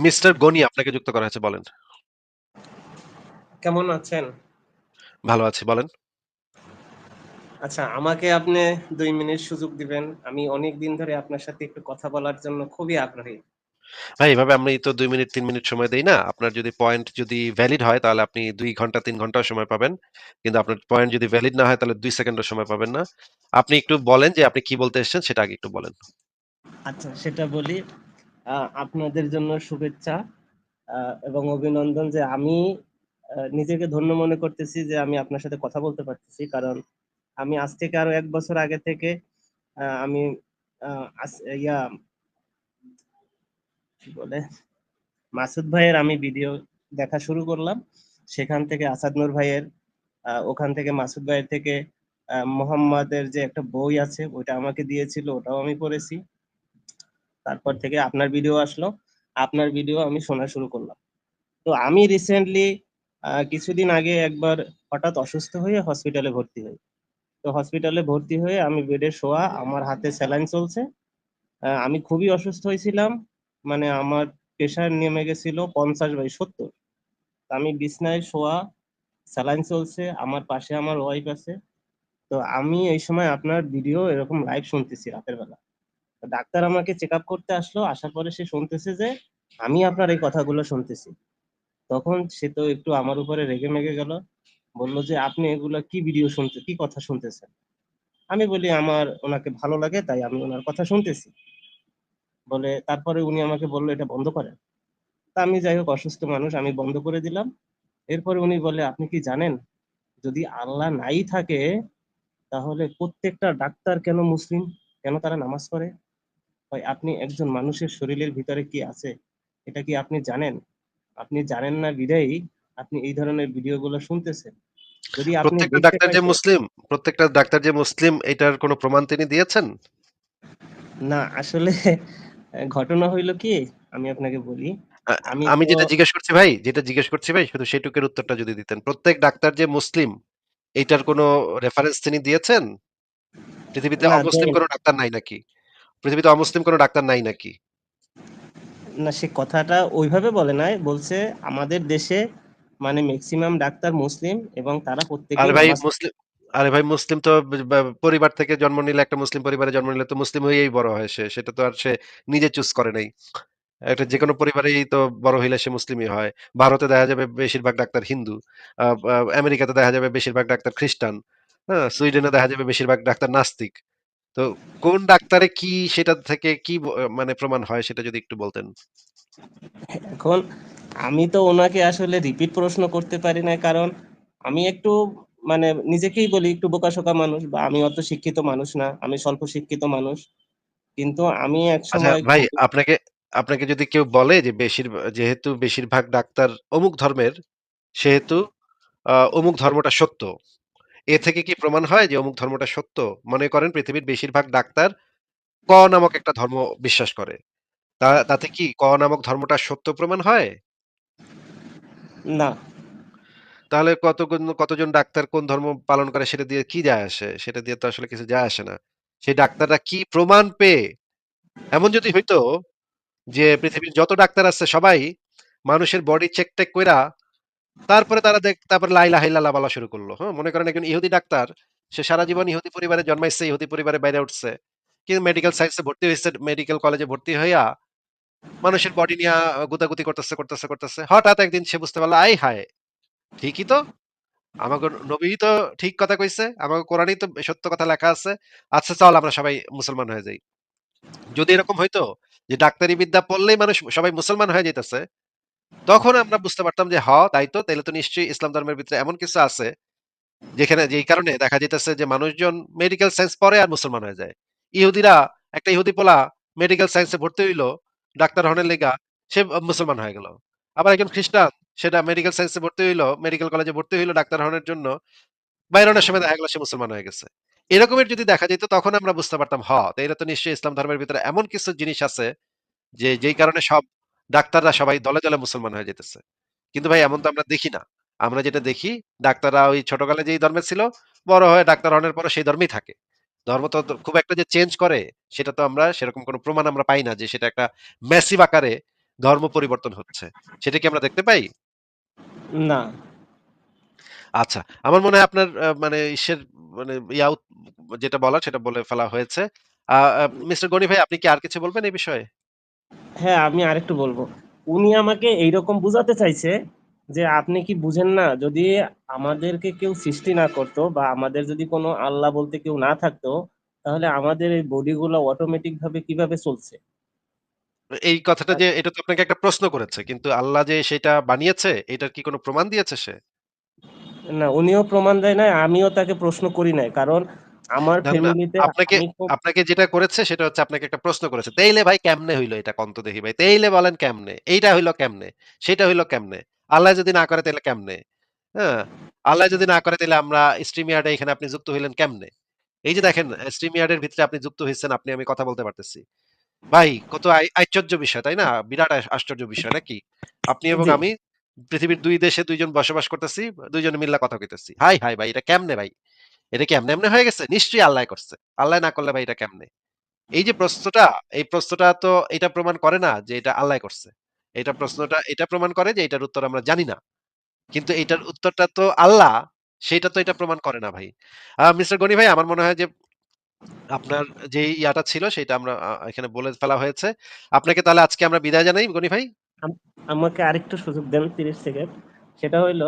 Mister Gani আপনাকে যুক্ত করা হয়েছে বলেন। কেমন আছেন? ভালো আছি বলেন। আচ্ছা আমাকে আপনি ২ মিনিট সুযোগ দিবেন। আমি অনেকদিন ধরে আপনার সাথে একটু কথা বলার জন্য খুবই আগ্রহী। ভাই এভাবে আমি তো দুই মিনিট তিন মিনিট সময় দেই না। আপনার যদি পয়েন্ট যদি ভ্যালিড হয় তাহলে আপনি দুই ঘণ্টা তিন ঘণ্টা সময় পাবেন। কিন্তু আপনার পয়েন্ট যদি ভ্যালিড না হয় তাহলে ২ সেকেন্ডও সময় পাবেন না। আপনি একটু বলেন যে আপনি কি বলতে এসেছেন সেটা আগে একটু বলেন। আচ্ছা সেটা বলি। আপনাদের জন্য শুভেচ্ছা এবং অভিনন্দন যে আমি নিজেকে ধন্য মনে করতেছি যে আমি আপনার সাথে কথা বলতে পারতেছি। কারণ আমি আজ থেকে আরও এক বছর আগে থেকে আমি ইয়া কি বলে? মাসুদ ভাইয়ের আমি ভিডিও দেখা শুরু করলাম। সেখান থেকে আসাদ নূর ভাইয়ের, ওখান থেকে মাসুদ ভাইয়ের থেকে মোহাম্মদের যে একটা বই আছে ওইটা আমাকে দিয়েছিল ওটাও আমি পড়েছি। তারপর থেকে আপনার ভিডিও আসলো। আপনার ভিডিও আমি শোনা শুরু করলাম। তো আমি রিসেন্টলি কিছুদিন আগে একবার হঠাৎ অসুস্থ হয়ে হসপিটালে ভর্তি হই। তো হসপিটালে ভর্তি হয়ে আমি বেডে শোয়া, আমার হাতে স্যালাইন চলছে। আমি খুবই অসুস্থ হয়েছিলাম। মানে আমার প্রেশার নেমে গেছিল ৫০/৭০ আমি বিছনায় শোয়া, স্যালাইন চলছে, আমার পাশে আমার ওয়াইফ আছে। তো আমি এই সময় আপনার ভিডিও এরকম লাইভ শুনতেছি রাতের বেলা। ডাক্তার আমাকে চেকআপ করতে আসলো। আসার পরে সে শুনতেছে যে আমি আপনার এই কথাগুলো শুনতেছি। তখন সে তো একটু আমার উপরে রেগে-মেগে গেল। বলল যে, "আপনি এগুলা কি ভিডিও শুনতে কি কথা শুনতেছেন?" আমি বলি, "আমার ওনাকে ভালো লাগে তাই আমি ওনার কথা শুনতেছি।" বলে তারপরে উনি আমাকে বলল, "এটা বন্ধ করেন।" তা আমি যাই হোক অসুস্থ মানুষ আমি বন্ধ করে দিলাম। এরপরে উনি বলে, "আপনি কি জানেন যদি আল্লাহ নাই থাকে তাহলে প্রত্যেকটা ডাক্তার কেন মুসলিম? কেন তারা নামাজ পড়ে? ভাই আপনি একজন মানুষের শরীরের ভিতরে কি আছে এটা কি আপনি জানেন? আপনি জানেন না বিধায়ই আপনি এই ধরনের ভিডিওগুলো শুনতেছেন। যদি আপনি প্রত্যেকটা ডাক্তার যে মুসলিম প্রত্যেকটা ডাক্তার যে মুসলিম এটার কোন প্রমাণ তিনি দিয়েছেন? না আসলে ঘটনা হইল কি আমি আপনাকে বলি। আমি আমি যেটা জিজ্ঞেস করছি ভাই, যেটা জিজ্ঞেস করছি ভাই শুধু সেইটুকের উত্তরটা যদি দিতেন। প্রত্যেক ডাক্তার যে মুসলিম এইটার কোন রেফারেন্স তিনি দিয়েছেন? পৃথিবীতে অমুসলিম কোন ডাক্তার নাই নাকি? পৃথিবীতে অমুসলিম কোনো ডাক্তার নাই নাকি? না সে কথাটা ওইভাবে বলে নাই। বলছে আমাদের দেশে মানে ম্যাক্সিমাম ডাক্তার মুসলিম এবং তারা আরে ভাই মুসলিম আরে ভাই মুসলিম তো পরিবার থেকে জন্ম নিলে একটা মুসলিম পরিবারে জন্ম নিলে তো মুসলিম হয়েই বড় হয় সে। সেটা তো আর সে নিজে চুজ করে নাই। একটা যেকোনো পরিবারেই তো বড় হইলে সে মুসলিমই হয়। ভারতে দেখা যাবে বেশিরভাগ ডাক্তার হিন্দু। আমেরিকাতে দেখা যাবে বেশিরভাগ ডাক্তার খ্রিস্টান। হ্যাঁ? সুইডেনে দেখা যাবে বেশিরভাগ ডাক্তার নাস্তিক। তো কোন ডাক্তারে কি সেটা থেকে কি ব মানে প্রমাণ হয় সেটা যদি একটু বলতেন? এখন আমি তো উনাকে আসলে রিপিট প্রশ্ন করতে পারি না কারণ আমি একটু মানে নিজেকেই বলি একটু বোকা-শোকা মানুষ বা আমি অত শিক্ষিত মানুষ না। আমি স্বল্প শিক্ষিত মানুষ। কিন্তু আমি আচ্ছা একসময় ভাই খুবই আপনাকে আপনাকে যদি কেউ বলে যে বেশির যেহেতু বেশিরভাগ ডাক্তার অমুক ধর্মের সেহেতু আ অমুক ধর্মটা সত্য। এ থেকে কি প্রমাণ হয় যে অমুক ধর্মটা সত্য? মনে করেন পৃথিবীর বেশিরভাগ ডাক্তার ক নামক একটা ধর্ম বিশ্বাস করে। তা তাতে কি ক নামক ধর্মটা সত্য প্রমাণ হয়? না। তাহলে কতগুন কতজন ডাক্তার কোন ধর্ম পালন করে সেটা দিয়ে কি যায় আসে? সেটা দিয়ে তো আসলে কিছু যায় আসে না। সেই ডাক্তাররা কি প্রমাণ পেয়ে এমন যদি হইতো যে পৃথিবীর যত ডাক্তার আছে সবাই মানুষের বডি চেক-টেক কইরা তারপরে তারা দেখ তারপরে লা ইলাহা ইল্লাল্লাহ বলা শুরু করল। হ্যাঁ? মনে করেন একজন ইহুদি ডাক্তার, সে সারা জীবন ইহুদি পরিবারে জন্মাইছে, ইহুদি পরিবারে বাইরে উঠছে। কিন্তু মেডিকেল সায়েন্স ভর্তি হইছে, মেডিকেল কলেজে ভর্তি হইয়া মানুষের বডি নিয়া গুতাগুতি করতেছে, করতেছে, করতেছে। হঠাৎ একদিন সে বুঝতে পারল, আয় হায়! ঠিকই তো। আমাকে নবী তো ঠিক কথা কইছে। আমাকে কোরআনেই তো সত্য কথা লেখা আছে। আচ্ছা চল আমরা সবাই মুসলমান হয়ে যাই। যদি এরকম হইতো যে ডাক্তারি বিদ্যা পড়লেই মানুষ সবাই মুসলমান হয়ে যাইতেছে, তখন আমরা বুঝতে পারতাম যে হ তাই তো তাইলে তো নিশ্চয়ই ইসলাম ধর্মের ভিতরে এমন কিছু আছে যেখানে যেই কারণে দেখা যাইতেছে যে মানুষজন মেডিকেল সায়েন্স পড়ে আর মুসলমান হয়ে যায়। ইহুদিরা একটা ইহুদি পোলা মেডিকেল সায়েন্স ভর্তি হইল ডাক্তার হনের লেগা, সে মুসলমান হয়ে গেল। আবার একজন খ্রিস্টান সেটা মেডিকেল সায়েন্স ভর্তি হইল, মেডিকেল কলেজে ভর্তি হইল ডাক্তার হনের জন্য। বাইরনের সময় দেখা গেল সে মুসলমান হয়ে গেছে। এরকমের যদি দেখা যেত তখন আমরা বুঝতে পারতাম হ তাইলে তো নিশ্চয়ই ইসলাম ধর্মের ভিতরে এমন কিছু জিনিস আছে যে যেই কারণে সব ডাক্তাররা সবাই দলে, দলে মুসলমান হয়ে যাইতেছে। কিন্তু ভাই এমন তো আমরা দেখি না। আমরা যেটা দেখি ডাক্তাররা ওই ছোটকালে যেই ধর্মে ছিল, বড় হয়ে ডাক্তার হনের পরে সেই ধর্মেই থাকে। ধর্ম তো খুব একটা যে চেঞ্জ করে সেটা তো আমরা সেরকম কোন প্রমাণ আমরা পাই না যে সেটা একটা ম্যাসিভ আকারে ধর্ম পরিবর্তন হচ্ছে। সেটা কি আমরা দেখতে পাই? না। আচ্ছা। আমার মনে হয় আপনার মানে ইসের মানে ইয়া যেটা বলার সেটা বলে ফেলা হয়েছে। আ আ মিস্টার গনি ভাই আপনি কি আর কিছু বলবেন এই বিষয়ে? হ্যাঁ, আমি আরেকটু বলব উনি আমাকে এইরকম বুঝাতে চাইছে যে, "আপনি কি বুঝেন না? যদি আমাদেরকে কেউ সৃষ্টি না করত বা আমাদের যদি কোনো আল্লাহ বলতে কেউ না থাকতো, তাহলে আমাদের এই বডি গুলা অটোমেটিক ভাবে কীভাবে চলছে?" এই কথাটা যে এটা তো আপনাকে একটা প্রশ্ন করেছে। কিন্তু আল্লাহ যে সেটা বানিয়েছে এটার কি কোনো প্রমাণ দিয়েছে সে? না, উনিও প্রমাণ দেয় নাই, আমিও তাকে প্রশ্ন করি নাই। কারণ আমার ফ্যামিলিতে আপনাকে আপনাকে যেটা করেছে সেটা হচ্ছে আপনাকে একটা প্রশ্ন করেছে। "তেইলে ভাই কেমনে হইল এটা কন তো দেখি ভাই? তেইলে বলেন কেমনে? এইটা হইল কেমনে? সেটা হইল কেমনে? আল্লাহ যদি না করে তাইলে কেমনে?" হ্যাঁ? আল্লাহ যদি না করে তাইলে আমরা এ এখানে আপনি যুক্ত হইলেন কেমনে? এই যে দেখেন এর ভিতরে আপনি যুক্ত হয়েছেন আপনি আমি কথা বলতে পারতেছি। ভাই কত আশ্চর্য বিষয়, তাই না? বিরাট আশ্চর্য বিষয় নাকি? আপনি এবং আমি পৃথিবীর দুই দেশে ২ জন বসবাস করতেছি। ২ জনে মিল্লা কথা কইতেছি। হায়, হাই ভাই এটা কেমনে ভাই? এটা কি এমনে, এমনে হয়ে গেছে? নিশ্চয়ই আল্লাহ করছে। আল্লাহ না করলে ভাই এটা কেমনে? এই যে প্রশ্নটা, এই প্রশ্নটা তো এটা প্রমাণ করে না যে এটা আল্লাহ করছে। এটা প্রশ্নটা এটা প্রমাণ করে যে এটার উত্তর আমরা জানি না। কিন্তু এটার উত্তরটা তো আল্লাহ, সেটা তো এটা প্রমাণ করে না ভাই। মিস্টার গনি ভাই আমার মনে হয় যে আপনার যে ইয়াটা ছিল সেটা আমরা এখানে বলে ফেলা হয়েছে। আপনাকে তাহলে আজকে আমরা বিদায় জানাই গনি ভাই। আম আমাকে আরেকটু সুযোগ দেন ৩০ সেকেন্ড। সেটা হইল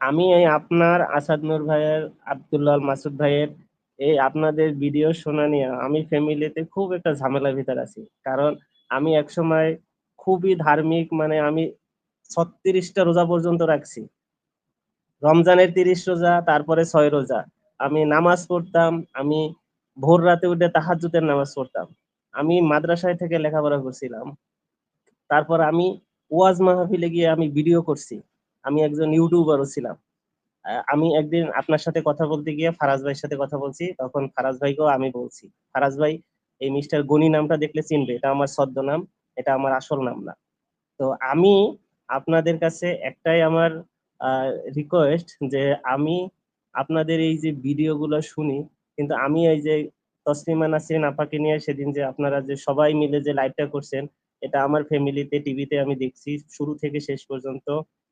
আমি এই আপনার আসাদ নূর ভাইয়ের, আব্দুল্লাহ মাসুদ ভাইয়ের এই আপনাদের ভিডিও শোনা নিয়া আমি ফ্যামিলিতে খুব একটা ঝামেলার ভিতর আছি। কারণ আমি একসময় খুবই ধার্মিক মানে আমি ছত্রিশটা রোজা পর্যন্ত রাখছি। রমজানের ৩০ রোজা, তারপরে ছয় রোজা। আমি নামাজ পড়তাম, আমি ভোর রাতে উঠে তাহাজ্জুদের নামাজ পড়তাম। আমি মাদ্রাসায় থেকে লেখাপড়া করছিলাম। তারপর আমি ওয়াজ মাহফিলে গিয়ে আমি ভিডিও করছি। আমি একজন ইউটিউবারও ছিলাম। আমি একদিন আপনার সাথে কথা বলতে গিয়ে ফারাজ ভাইয়ের সাথে কথা বলছি। তখন ফারাজ ভাইকেও আমি বলছি। ফারাজ ভাই এই মিস্টার গনি নামটা দেখলে চিনবে। এটা আমার ছদ্মনাম। এটা আমার আসল নাম না। তো আমি আপনাদের কাছে একটাই আমার রিকোয়েস্ট যে আমি আপনাদের এই যে ভিডিওগুলো শুনি, কিন্তু আমি এই যে তসলিমা নাসরিন আপাকে নিয়ে সেদিন যে আপনারা যে সবাই মিলে যে লাইভটা করছেন, এটা আমার ফ্যামিলিতে টিভিতে আমি দেখছি শুরু থেকে শেষ পর্যন্ত।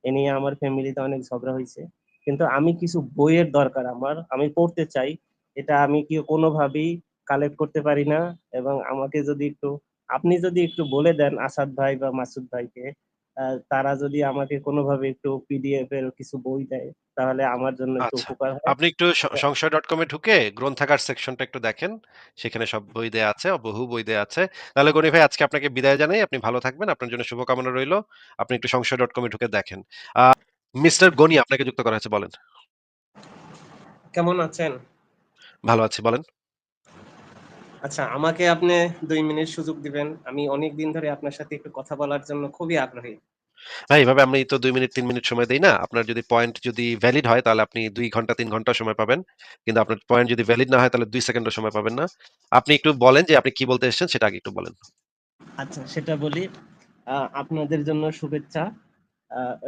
এ নিয়ে আমার ফ্যামিলিতে অনেক ঝগড়া হয়েছে কিন্তু আমি কিছু বইয়ের দরকার আমার। আমি পড়তে চাই। এটা আমি কি কোনোভাবেই কালেক্ট করতে পারি না এবং আমাকে যদি একটু আপনি যদি একটু বলে দেন আসাদ ভাই বা মাসুদ ভাইকে, তারা যদি আমাকে কোনোভাবে একটু পিডিএফ এর কিছু বই দেয়, তাহলে আমার জন্য একটু আচ্ছা। উপকার হয়। আপনি একটু সংশয় সংশয়.com এ ঢুকে গ্রন্থাগার সেকশনটা একটু দেখেন। সেখানে সব বই দেয়া আছে, বহু বই দেয়া আছে। তাহলে গনি ভাই আজকে আপনাকে বিদায় জানাই। আপনি ভালো থাকবেন। আপনার জন্য শুভকামনা রইল। আপনি একটু সংশয়.com এ ঢুকে দেখেন। মিস্টার গনি আপনাকে যুক্ত করা হয়েছে বলেন। কেমন আছেন? ভালো আছি বলেন। আচ্ছা, আমাকে আপনি দুই মিনিট সুযোগ দিবেন। আমি অনেক দিন ধরে আপনার সাথে একটু কথা বলার জন্য খুবই আগ্রহী। ভাই এভাবে আমি তো দুই মিনিট তিন মিনিট সময় দিই না। আপনার যদি পয়েন্ট যদি ভ্যালিড হয় তাহলে আপনি দুই ঘণ্টা তিন ঘণ্টা সময় পাবেন। কিন্তু আপনার পয়েন্ট যদি ভ্যালিড না হয় তাহলে ২ সেকেন্ডও সময় পাবেন না। আপনি একটু বলেন যে আপনি কি বলতে এসেছেন সেটা আগে একটু বলেন। আচ্ছা, সেটা বলি। আপনাদের জন্য শুভেচ্ছা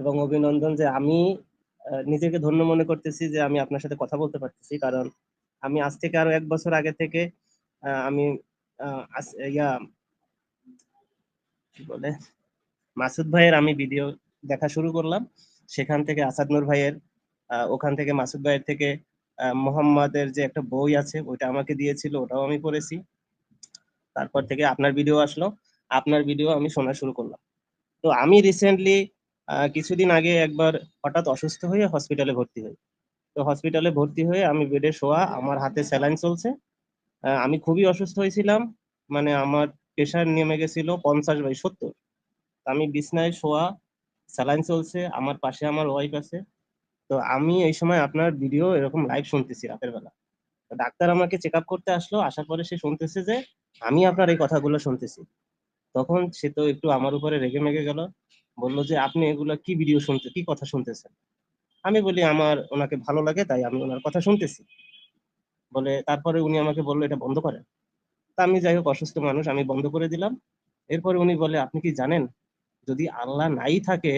এবং অভিনন্দন যে আমি নিজেকে ধন্য মনে করতেছি যে আমি আপনার সাথে কথা বলতে পারতেছি। কারণ আমি আজ থেকে আরও এক বছর আগে থেকে আমি ইয়া কি বলে? মাসুদ ভাইয়ের আমি ভিডিও দেখা শুরু করলাম। সেখান থেকে আসাদ নূর ভাইয়ের, ওখান থেকে মাসুদ ভাইয়ের থেকে মোহাম্মদের যে একটা বই আছে ওইটা আমাকে দিয়েছিল, ওটাও আমি পড়েছি। তারপর থেকে আপনার ভিডিও আসলো। আপনার ভিডিও আমি শোনা শুরু করলাম। তো আমি রিসেন্টলি কিছুদিন আগে একবার হঠাৎ অসুস্থ হয়ে হসপিটালে ভর্তি হই। তো হসপিটালে ভর্তি হয়ে আমি বেডে শোয়া, আমার হাতে স্যালাইন চলছে। আমি খুবই অসুস্থ হয়েছিলাম। মানে আমার প্রেশার নেমে গেছিল ৫০/৭০। আমি বিছনায় শোয়া, স্যালাইন চলছে, আমার পাশে আমার ওয়াইফ আছে। তো আমি এই সময় আপনার ভিডিও এরকম লাইভ শুনতেছি রাতের বেলা। ডাক্তার আমাকে চেকআপ করতে আসলো। আসার পরে সে শুনতেছে যে আমি আপনার এই কথাগুলো শুনতেছি। তখন সে তো একটু আমার উপরে রেগে মেগে গেল। বলল যে, "আপনি এগুলা কি ভিডিও শুনতে কি কথা শুনতেছেন?" আমি বলি, "আমার ওনাকে ভালো লাগে তাই আমি ওনার কথা শুনতেছি।" বলে তারপরে উনি আমাকে বলল "এটা বন্ধ করেন।" তা আমি যাই হোক অসুস্থ মানুষ আমি বন্ধ করে দিলাম। এরপরে উনি বলে, "আপনি কি জানেন যদি আল্লাহ নাই থাকে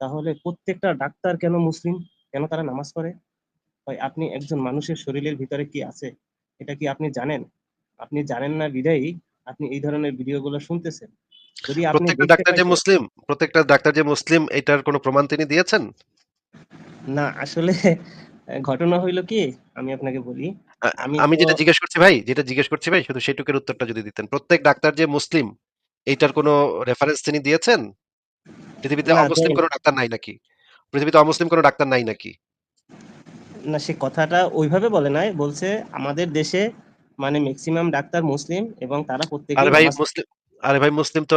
তাহলে প্রত্যেকটা ডাক্তার কেন মুসলিম? কেন তারা নামাজ পড়ে? ভাই আপনি একজন মানুষের শরীরের ভিতরে কি আছে এটা কি আপনি জানেন? আপনি জানেন না বিধায়ই আপনি এই ধরনের ভিডিও গুলো শুনতেছেন। যদি আপনি ডাক্তার যে মুসলিম প্রত্যেকটা ডাক্তার যে মুসলিম এটার কোনো প্রমাণ তিনি দিয়েছেন? না আসলে ঘটনা হইল কি আমি আপনাকে বলি। আমি আমি যেটা জিজ্ঞেস করছি ভাই, যেটা জিজ্ঞেস করছি ভাই শুধু সেটুকুর উত্তরটা যদি দিতেন। প্রত্যেক ডাক্তার যে মুসলিম এইটার কোনো রেফারেন্স তিনি দিয়েছেন? পৃথিবীতে অমুসলিম কোনো ডাক্তার নাই নাকি? পৃথিবীতে অমুসলিম কোনো ডাক্তার নাই নাকি? না সে কথাটা ওইভাবে বলে নাই। বলছে আমাদের দেশে মানে ম্যাক্সিমাম ডাক্তার মুসলিম এবং তারা আরে ভাই মুসলিম আরে ভাই মুসলিম তো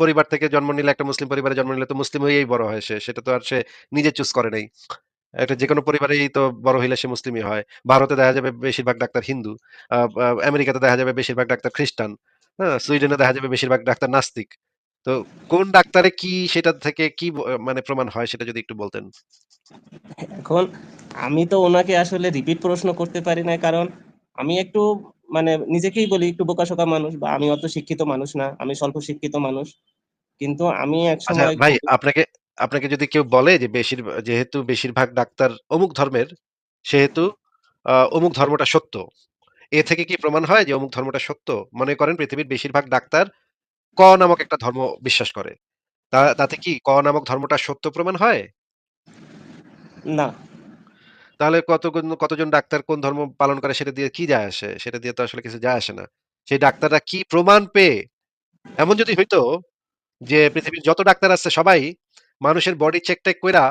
পরিবার থেকে জন্ম নিলে একটা মুসলিম পরিবারে জন্ম নিলে তো মুসলিম হয়েই বড় হয় সে। সেটা তো আর সে নিজে চুজ করে নাই। একটা যেকোনো পরিবারেই তো বড় হইলে সে মুসলিমই হয়। ভারতে দেখা যাবে বেশিরভাগ ডাক্তার হিন্দু। আ আ আমেরিকাতে দেখা যাবে বেশিরভাগ ডাক্তার খ্রিস্টান। হ্যাঁ? সুইডেনে দেখা যাবে বেশিরভাগ ডাক্তার নাস্তিক। তো কোন ডাক্তারে কি সেটা থেকে কি ব মানে প্রমাণ হয় সেটা যদি একটু বলতেন? এখন আমি তো উনাকে আসলে রিপিট প্রশ্ন করতে পারি না। কারণ আমি একটু মানে নিজেকেই বলি একটু বোকা-শোকা মানুষ বা আমি অত শিক্ষিত মানুষ না। আমি স্বল্প শিক্ষিত মানুষ। কিন্তু আমি আচ্ছা একসময় ভাই আপনাকে আপনাকে যদি কেউ বলে যে বেশির যেহেতু বেশিরভাগ ডাক্তার অমুক ধর্মের, সেহেতু আ অমুক ধর্মটা সত্য। এ থেকে কি প্রমাণ হয় যে অমুক ধর্মটা সত্য? মনে করেন পৃথিবীর বেশিরভাগ ডাক্তার ক নামক একটা ধর্ম বিশ্বাস করে। তা তাতে কি ক নামক ধর্মটা সত্য প্রমাণ হয়? না, তাহলে কতগুন কতজন ডাক্তার কোন ধর্ম পালন করে সেটা দিয়ে কি যায় আসে? সেটা দিয়ে তো আসলে কিছু যায় আসে না। সেই ডাক্তাররা কি প্রমাণ পেয়ে এমন যদি হইতো যে পৃথিবীর যত ডাক্তার আছে সবাই মানুষের বডি চেক টেক কইরা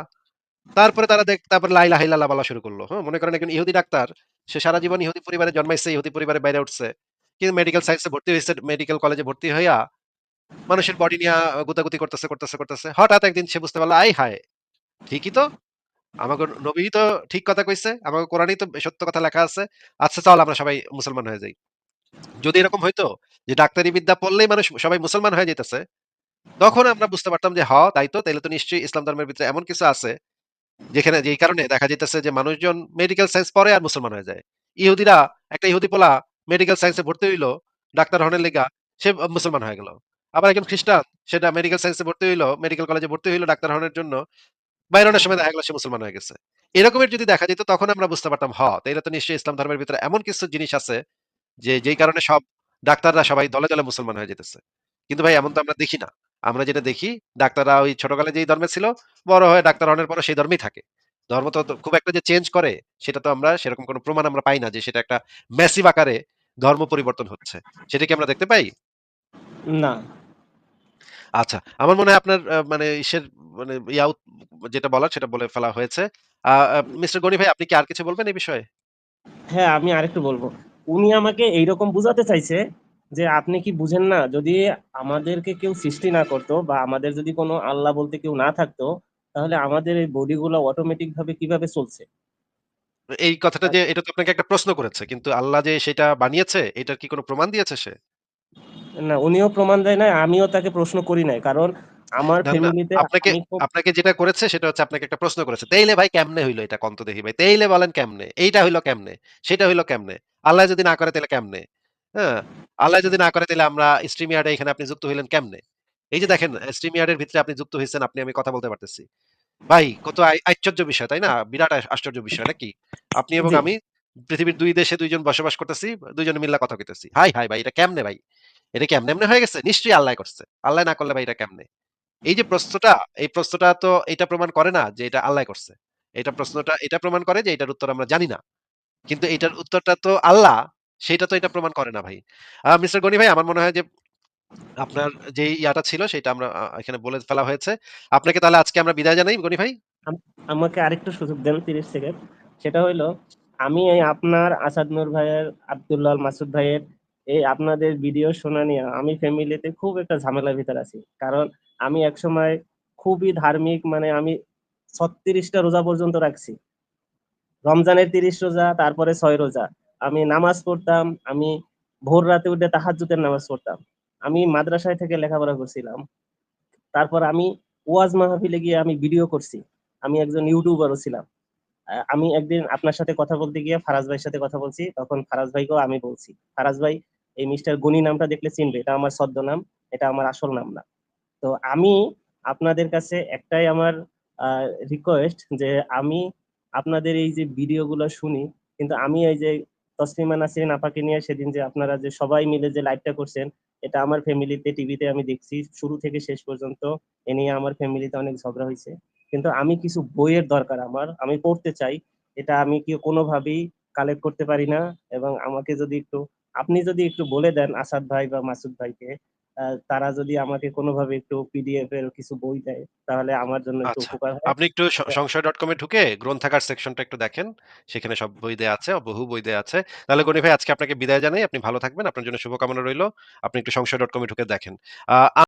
তারপরে তারা দেখ তারপরে লা ইলাহা ইল্লাল্লাহ বলা শুরু করল। হ্যাঁ? মনে করেন একজন ইহুদি ডাক্তার, সে সারা জীবন ইহুদি পরিবারে জন্মাইছে, ইহুদি পরিবারে বেড়ে উঠছে। কিন্তু মেডিকেল সায়েন্স ভর্তি হইছে, মেডিকেল কলেজে ভর্তি হইয়া মানুষের বডি নিয়া গুতাগুতি করতেছে, করতেছে, করতেছে। হঠাৎ একদিন সে বুঝতে পারল, আয় হায়! ঠিকই তো। আমাকে নবী তো ঠিক কথা কইছে। আমাকে কোরআনেই তো সত্য কথা লেখা আছে। আচ্ছা চল আমরা সবাই মুসলমান হয়ে যাই। যদি এরকম হইতো যে ডাক্তারি বিদ্যা পড়লেই মানুষ সবাই মুসলমান হয়ে যাইতেছে, তখন আমরা বুঝতে পারতাম যে হ তাই তো। তাইলে তো নিশ্চয়ই ইসলাম ধর্মের ভিতরে এমন কিছু আছে যেখানে যেই কারণে দেখা যাইতেছে যে মানুষজন মেডিকেল সায়েন্স পড়ে আর মুসলমান হয়ে যায়। ইহুদিরা একটা ইহুদি পোলা মেডিকেল সায়েন্স ভর্তি হইল ডাক্তার হনের লিগা, সে মুসলমান হয়ে গেল। আবার একজন খ্রিস্টান সেটা মেডিকেল সায়েন্স ভর্তি হইল, মেডিকেল কলেজে ভর্তি হইল ডাক্তার হনের জন্য। বাইরনের সময় দেখা গেল সে মুসলমান হয়ে গেছে। এরকমের যদি দেখা যেত তখন আমরা বুঝতে পারতাম হ তাইলে তো নিশ্চয়ই ইসলাম ধর্মের ভিতরে এমন কিছু জিনিস আছে যে যেই কারণে সব ডাক্তাররা সবাই দলে, দলে মুসলমান হয়ে যেতেছে। কিন্তু ভাই এমন তো আমরা দেখি না। আমরা যেটা দেখি ডাক্তাররা ওই ছোটকালে যেই ধর্মে ছিল, বড় হয়ে ডাক্তার হওয়ার পরও সেই ধর্মেই থাকে। ধর্ম তো খুব একটা যে চেঞ্জ করে সেটা তো আমরা সেরকম কোনো প্রমাণ আমরা পাই না যে সেটা একটা ম্যাসিভ আকারে ধর্ম পরিবর্তন হচ্ছে। সেটা কি আমরা দেখতে পাই? না। আচ্ছা। আমার মনে হয় আপনার মানে ইসের মানে ইয়া যেটা বলার সেটা বলে ফেলা হয়েছে। মিস্টার গনি ভাই আপনি কি আর কিছু বলবেন এই বিষয়ে? হ্যাঁ, আমি আরেকটু বলব উনি আমাকে এইরকম বুঝাতে চাইছে যে, "আপনি কি বুঝেন না? যদি আমাদেরকে কেউ সৃষ্টি না করতো বা আমাদের যদি কোনো আল্লাহ বলতে কেউ না থাকতো, তাহলে আমাদের এই বডি গুলা অটোমেটিক ভাবে কীভাবে চলছে?" এই কথাটা যে এটা তো আপনাকে একটা প্রশ্ন করেছে। কিন্তু আল্লাহ যে সেটা বানিয়েছে এটার কি কোনো প্রমাণ দিয়েছে সে? না, উনিও প্রমাণ দেয় না আমিও তাকে প্রশ্ন করি নাই। কারণ আমার ফ্যামিলিতে আপনাকে আপনাকে যেটা করেছে সেটা হচ্ছে আপনাকে একটা প্রশ্ন করেছে। "তেইলে ভাই কেমনে হইল এটা কন্ত দেখি ভাই? তেইলে বলেন কেমনে? এইটা হইল কেমনে? সেটা হইল কেমনে? আল্লাহ যদি না করে তাহলে কেমনে? হ্যাঁ? আল্লাহ যদি না করে তাইলে আমরা স্ট্রিম ইয়ার্ড এখানে আপনি যুক্ত হইলেন কেমনে?" এই যে দেখেন স্ট্রিম ইয়ার্ড এর ভিতরে আপনি যুক্ত হইছেন, আপনি আমি কথা বলতে পারতেছি। ভাই কত আশ্চর্য বিষয়, তাই না? বিরাট আশ্চর্য বিষয় নাকি? আপনি এবং আমি পৃথিবীর ২ দেশে ২ জন বসবাস করতেছি। ২ জনে মিল্লা কথা কইতেছি। হায়, হায় ভাই এটা কেমনে ভাই? এটা কি এমনে, এমনে হয়ে গেছে? নিশ্চয়ই আল্লাহ করছে। আল্লাহ না করলে ভাই এটা কেমনে? এই যে প্রশ্নটা, এই প্রশ্নটা তো এটা প্রমাণ করে না যে এটা আল্লাহ করছে। এটা প্রশ্নটা এটা প্রমাণ করে যে এটার উত্তর আমরা জানি না। কিন্তু এটার উত্তরটা তো আল্লাহ, সেটা তো এটা প্রমাণ করে না ভাই। মিস্টার গনি ভাই আমার মনে হয় যে আপনার যে ইয়াটা ছিল সেটা আমরা এখানে বলে ফেলা হয়েছে। আপনাকে তাহলে আজকে আমরা বিদায় জানাই গনি ভাই। আমাকে আরেকটু সুযোগ দেন ৩০ সেকেন্ড। সেটা হইল আমি এই আপনার আসাদ নূর ভাইয়ের, আব্দুল্লাহ মাসুদ ভাইয়ের এই আপনাদের ভিডিও শোনা নিয়ে আমি ফ্যামিলিতে খুব একটা ঝামেলার ভিতরে আছি। কারণ আমি একসময় খুবই ধার্মিক মানে আমি ছত্রিশটা রোজা পর্যন্ত রাখছি। রমজানের ৩০ রোজা, তারপরে ছয় রোজা। আমি নামাজ পড়তাম, আমি ভোর রাতে উঠে তাহাজ্জুদের নামাজ পড়তাম। আমি মাদ্রাসায় থেকে লেখাপড়া করছিলাম। তারপর আমি ওয়াজ মাহফিলে গিয়ে আমি ভিডিও করছি। আমি একজন ইউটিউবারও ছিলাম। আমি একদিন আপনার সাথে কথা বলতে গিয়ে ফারাজ ভাইয়ের সাথে কথা বলছি। তখন ফারাজ ভাইকেও আমি বলছি। ফারাজ ভাই এই মিস্টার গনি নামটা দেখলে চিনবে। এটা আমার ছদ্মনাম। এটা আমার আসল নাম না। তো আমি আপনাদের কাছে একটাই আমার রিকোয়েস্ট যে আমি আপনাদের এই যে ভিডিওগুলো শুনি, কিন্তু আমি এই যে তসলিমা নাসরিন আপাকে নিয়ে সেদিন যে আপনারা যে সবাই মিলে যে লাইভটা করছেন, এটা আমার ফ্যামিলিতে টিভিতে আমি দেখছি। শুরু থেকে শেষ পর্যন্ত এ নিয়ে আমার ফ্যামিলিতে অনেক ঝগড়া হয়েছে। কিন্তু আমি কিছু বইয়ের দরকার আমার আমি পড়তে চাই। এটা আমি কি কোনোভাবেই কালেক্ট করতে পারি না? এবং আমাকে যদি একটু আপনি যদি একটু বলে দেন আসাদ ভাই বা মাসুদ ভাইকে তারা যদি আমাকে কোনোভাবে একটু পিডিএফ এর কিছু বই দেয় তাহলে আমার জন্য একটু আচ্ছা। উপকার হয়। আপনি একটু সংশয় ডট কম কমে ঢুকে গ্রন্থাগার সেকশনটা একটু দেখেন। সেখানে সব বই দেওয়া আছে বহু বই দেওয়া আছে। তাহলে গনি ভাই আজকে আপনাকে বিদায় জানাই। আপনি ভালো থাকবেন। আপনার জন্য শুভকামনা রইল। আপনি একটু সংশয় ডট কম এ ঢুকে দেখেন।